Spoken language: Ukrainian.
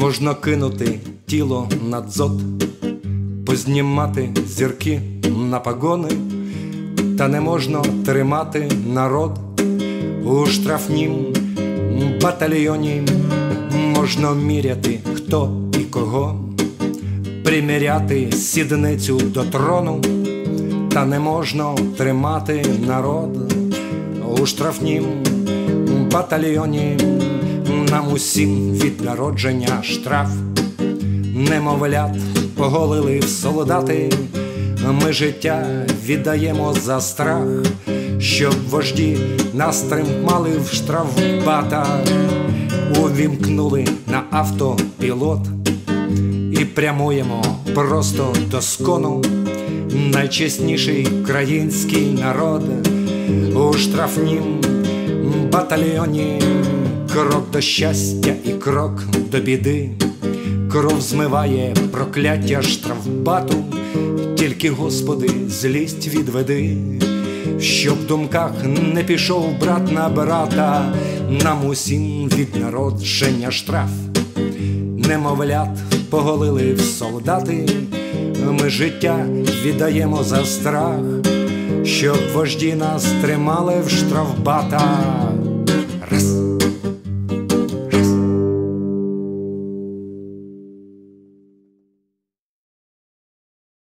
Можна кинути тіло на дзот, познімати зірки на погони, та не можна тримати народ у штрафнім батальйоні, можна міряти хто і кого, приміряти сідницю до трону, та не можна тримати народ у штрафнім батальйоні. Нам усім від народження штраф, немовлят поголили в солдати, ми життя віддаємо за страх, щоб вожді нас тримали в штрафбата, увімкнули на автопілот і прямуємо просто до скону, найчесніший український народ у штрафнім батальйоні. Крок до щастя і крок до біди, кров змиває прокляття штрафбату, тільки, Господи, злість відведи, щоб в думках не пішов брат на брата, нам усім від народження штраф, немовлят поголили в солдати, ми життя віддаємо за страх, щоб вожді нас тримали в штрафбата. Раз.